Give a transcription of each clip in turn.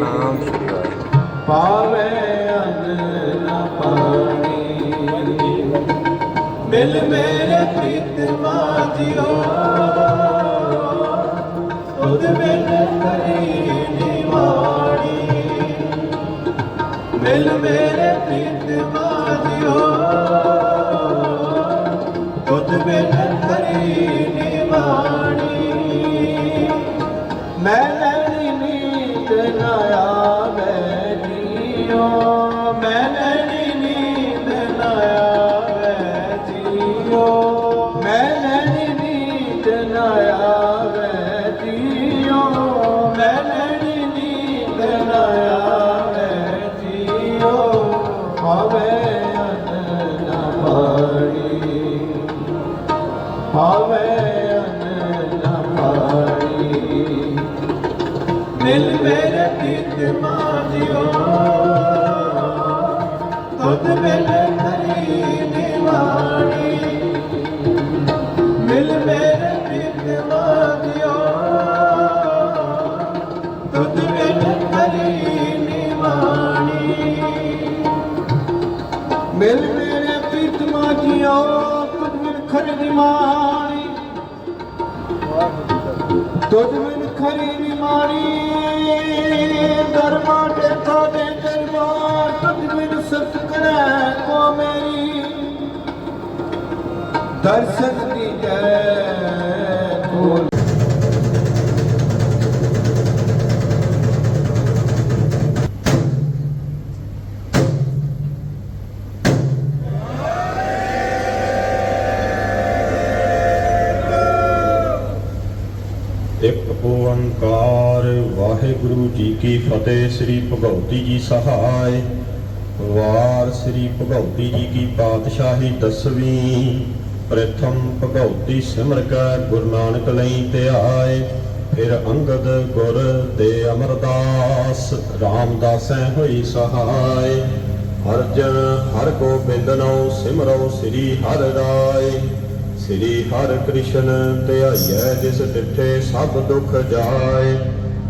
ਸਤਨਾਮ ਸ੍ਰੀ ਪਾਵੇ ਅਨ ਨ ਪਾਣੀ ਮਿਲ ਮੇਰੇ ਪ੍ਰੀਤਮਾ ਜਿਓ ਤੁਧ ਬਿਨ ਕਰੀ ਨਿਵਾਣੀ। ਮਿਲ ਮੇਰੇ ਪ੍ਰੀਤਮਾ ਜਿਓ ਤੁਧ ਬਿਨ ਕਰੀ ਮੇਰੇ ਪ੍ਰੀਤ ਮਾਜਿਓ ਤੁਧ ਮਿਲ ਕਰੀ ਨਿਵਾਣੀ ਮਿਲ ਮੇਰੇ ਪ੍ਰੀਤ ਮਾਜਿਓ ਤੁਧ ਮਿਲ ਕਰੀ ਨਿਵਾਣੀ ਮਿਲ ਮੇਰੇ ਪ੍ਰੀਤ ਮਾਜਿਓ ਤੁਧ ਮਿਲ ਖਰੀ ਨਿਵਾਣੀ ਤੁਧ खारी मां टे सस गै को ਵਾਹਿਗੁਰੂ ਜੀ ਕੀ ਫਤਿਹ, ਸ੍ਰੀ ਭਗਉਤੀ ਜੀ ਸਹਾਇ। ਵਾਰ ਸ੍ਰੀ ਭਗਉਤੀ ਜੀ ਕੀ ਪਾਤਸ਼ਾਹੀ ਦਸਵੀਂ। ਪ੍ਰਥਮ ਭਗਉਤੀ ਸਿਮਰ ਕੈ ਗੁਰੂ ਨਾਨਕ ਲਈ ਧਿਆਏ। ਫਿਰ ਅੰਗਦ ਗੁਰ ਤੇ ਅਮਰਦਾਸ, ਰਾਮਦਾਸੈ ਹੋਈ ਸਹਾਇ। ਹਰਜਨ ਹਰ ਗੋਬਿੰਦ ਨਉ ਸਿਮਰੋ ਸ੍ਰੀ ਹਰਿ ਰਾਏ। ਸ੍ਰੀ ਹਰਿ ਕ੍ਰਿਸ਼ਨ ਧਿਆਈਐ, ਜਿਸ ਡਿਠੇ ਸਭ ਦੁਖ ਜਾਏ।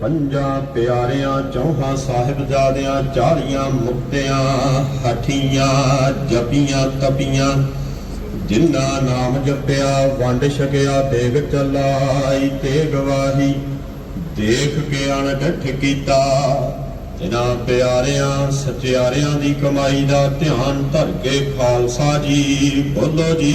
ਪੰਜਾਂ ਪਿਆਰਿਆਂ ਚੌਹਾਂ ਸਾਹਿਬਜ਼ਾਦਿਆਂ ਚਾਲੀਆਂ ਮੁਕਤਿਆਂ, ਹਠੀਆਂ, ਜਪੀਆਂ, ਤਪੀਆਂ, ਜਿਨ੍ਹਾਂ ਨਾਮ ਜਪਿਆ, ਵੰਡ ਛਕਿਆ, ਤੇਗ ਚਲਾਈ ਤੇ ਗਵਾਹੀ ਦੇਖ ਕੇ ਅਣਡਠ ਕੀਤਾ। ਜਿਨ੍ਹਾਂ ਪਿਆਰਿਆਂ, ਸਚਿਆਰਿਆਂ ਦੀ ਕਮਾਈ ਦਾ ਧਿਆਨ ਧਰ ਕੇ ਖਾਲਸਾ ਜੀ, ਬੋਲੋ ਜੀ।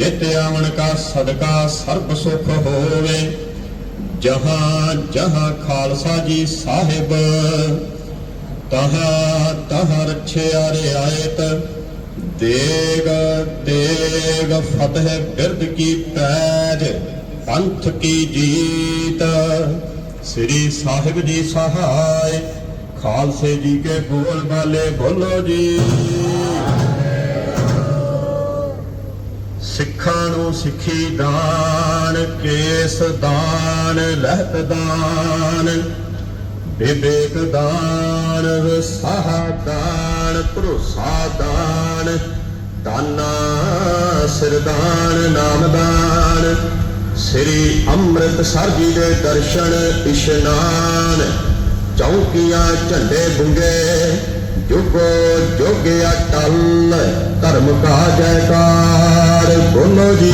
ਜਿਤ ਆਵਣ ਕਾ ਸਦਕਾ ਸਰਬ ਸੁਖ ਹੋਵੇ। ਜਹਾਂ ਜਹਾਂ ਖਾਲਸਾ ਜੀ ਸਾਹਿਬ, ਤਹਾਂ ਤਹਾਂ ਰਛਿਆ ਰਿਆਇਤ ਦੇਗ ਦੇਗ ਫਤਿਹ ਬਿਰਦ ਕੀ ਪੈਜ, ਪੰਥ ਕੀ ਜੀਤ। ਸ੍ਰੀ ਸਾਹਿਬ ਜੀ ਸਹਾਇ, ਖਾਲਸੇ ਜੀ ਕੇ ਬੋਲ ਬਾਲੇ ਬੋਲੋ ਜੀ। ਸਿੱਖਾਂ ਨੂੰ ਸਿੱਖੀ ਦਾਨ, ਕੇਸ ਦਾਨ, ਲਹਿਤ ਦਾਨ, ਵਿਵੇਕ ਦਾਨ ਵਿਸਾਹ ਦਾਨ, ਭਰੋਸਾ ਦਾਨ, ਦਾਨਾ ਸਿਰਦਾਨ ਨਾਮਦਾਨ ਸ੍ਰੀ ਅੰਮ੍ਰਿਤਸਰ ਜੀ ਦੇ ਦਰਸ਼ਨ, ਇਸ਼ਨਾਨ, ਚੌਕੀਆਂ, ਝੰਡੇ ਬੁੰਗੇ ਜੁਗੋ ਜੁਗ ਅਟਲ, ਧਰਮ ਕਾ ਜੈਕਾਰ, ਬੋਲੋ ਜੀ।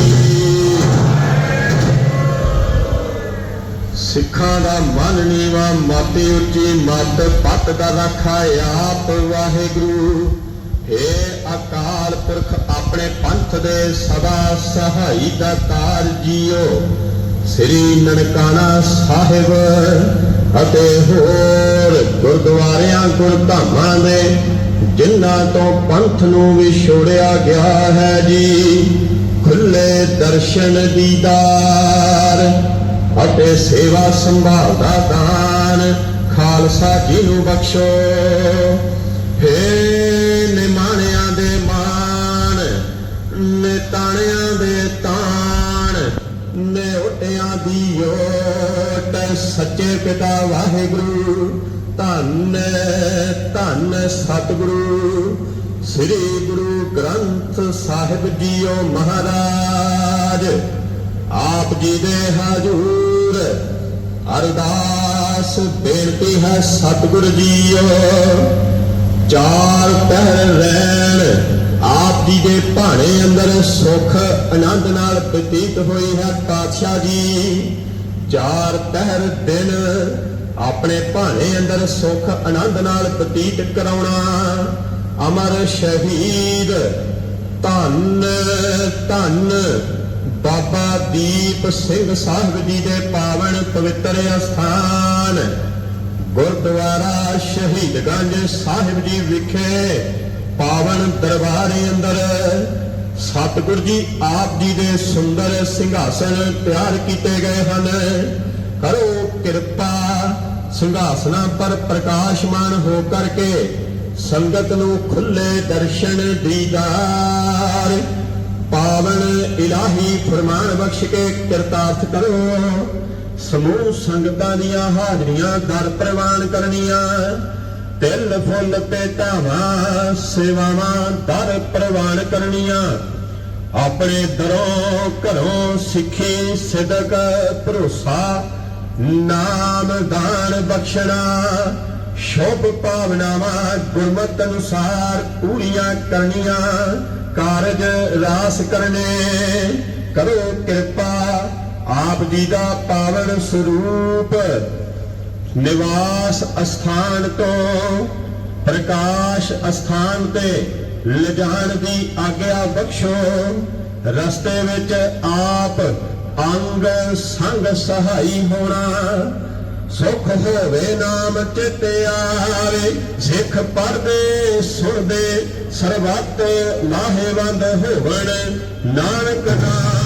ਸਿੱਖਾਂ ਦਾ ਮਨ ਨੀਵਾ ਮਾਤੇ ਉੱਚੀ ਮੱਤ, ਪੱਤ ਦਾ ਰੱਖਾ ਆਪ, ਵਾਹਿਗੁਰੂ। ਏ ਅਕਾਲ ਪੁਰਖ, ਆਪਣੇ ਪੰਥ ਦੇ ਸਦਾ ਸਹਾਈ ਦਾ ਤਾਰ ਜੀਓ। ਸ੍ਰੀ ਨਨਕਾਣਾ ਸਾਹਿਬ ਅਤੇ ਹੋਰ ਗੁਰਦੁਆਰਿਆਂ ਗੁਰਧਾਮਾਂ ਦੇ, ਜਿਨ੍ਹਾਂ ਤੋਂ ਪੰਥ ਨੂੰ ਵਿਛੋੜਿਆ ਗਿਆ ਹੈ ਜੀ, ਖੁੱਲੇ ਦਰਸ਼ਨ ਦੀਦਾਰ ਅਤੇ ਸੇਵਾ ਸੰਭਾਲ ਦਾ ਦਾਨ ਖਾਲਸਾ ਜੀ ਨੂੰ ਬਖਸ਼ੋ। ਹੇ ਨਿਮਾਣਿਆਂ ਉਟਿਆਂ ਦੀ ਸੱਚੇ ਪਿਤਾ ਵਾਹਿਗੁਰੂ, ਧੰਨ ਧੰਨ ਸਤਿਗੁਰੂ। ਸ੍ਰੀ ਗੁਰੂ ਗ੍ਰੰਥ ਸਾਹਿਬ ਜੀਓ ਮਹਾਰਾਜ, ਆਪ ਜੀ ਦੇ ਹਜੂਰ। ਅਰਦਾਸ ਬੇਨਤੀ ਹੈ ਸਤਿਗੁਰ ਜੀਓ, ਚਾਰ ਪਹਿਰ ਰਹਿਣ, ਆਪ ਜੀ ਦੇ ਭਾਣੇ ਅੰਦਰ ਸੁਖ ਆਨੰਦ ਨਾਲ ਬਤੀਤ ਹੋਈ ਹੈ ਪਾਤਸ਼ਾਹ ਜੀ। ਚਾਰ ਪਹਿਰ ਦਿਨ ਆਪਣੇ ਭਾਣੇ ਅੰਦਰ ਸੁਖ ਆਨੰਦ ਨਾਲ ਬਤੀਤ ਕਰਾਉਣਾ। ਅਮਰ ਸ਼ਹੀਦ, ਧੰਨ ਧੰਨ ਬਾਬਾ ਦੀਪ ਸਿੰਘ ਸਾਹਿਬ ਜੀ ਦੇ ਪਾਵਨ ਪਵਿੱਤਰ ਅਸਥਾਨ। ਗੁਰਦੁਆਰਾ ਸ਼ਹੀਦਗੰਜ ਸਾਹਿਬ ਜੀ ਵਿਖੇ ਪਾਵਨ ਦਰਬਾਰੇ ਅੰਦਰ ਸਤਿਗੁਰ ਜੀ ਆਪ ਜੀ ਦੇ ਸੁੰਦਰ ਸਿੰਘਾਸਨ ਤਿਆਰ ਕੀਤੇ ਗਏ ਹਨ। ਕਰੋ ਕਿਰਪਾ ਸਿੰਘਾਸਨਾਂ ਪਰ ਪ੍ਰਕਾਸ਼ਮਾਨ ਹੋ ਕਰਕੇ ਸੰਗਤ ਨੂੰ ਖੁੱਲੇ ਦਰਸ਼ਨ ਦੀਦਾਰ। ਪਾਵਨ ਇਲਾਹੀ ਫਰਮਾਨ ਬਖਸ਼ ਕੇ ਕਿਰਤਾਰਥ ਕਰੋ। ਸਮੂਹ ਸੰਗਤਾਂ ਦੀਆਂ ਹਾਜ਼ਰੀਆਂ ਦਰ ਪ੍ਰਵਾਨ ਕਰਨੀਆਂ। ਤਿਲ ਫੁੱਲ ਤੇ ਧਾਵਾਂ, ਸੇਵਾਵਾਂ ਦਰ ਪ੍ਰਵਾਨ ਕਰਨੀਆਂ। ਆਪਣੇ ਦਰੋਂ ਘਰੋਂ ਸਿੱਖੀ ਸਿਦਕ, ਭਰੋਸਾ, ਨਾਮ ਦਾਨ ਬਖਸ਼ਣਾ। ਸ਼ੁਭ ਭਾਵਨਾਵਾਂ ਗੁਰਮਤ ਅਨੁਸਾਰ ਪੂਰੀਆਂ ਕਰਨੀਆਂ। ਕਾਰਜ ਰਾਸ ਕਰਨੇ। ਕਰੋ ਕਿਰਪਾ, ਆਪ ਜੀ ਦਾ ਪਾਵਨ ਸਰੂਪ। ਨਿਵਾਸ ਅਸਥਾਨ ਤੋਂ, ਪ੍ਰਕਾਸ਼ ਅਸਥਾਨ ਤੇ ਲਿਜਾਣ ਦੀ ਆਗਿਆ ਬਖਸ਼ੋ। ਰਸਤੇ ਵਿੱਚ ਆਪ ਅੰਗ ਸੰਗ ਸਹਾਈ ਹੋਣਾ। ਸੁਖ ਹੋਵੇ ਨਾਮ ਚਿਤ ਆਵੇ, ਸਿੱਖ ਪੜਦੇ ਸੁਣਦੇ, ਸਰਬੱਤ ਲਾਹੇਵੰਦ ਹੋਵਣ। ਨਾਨਕ ਨਾਮ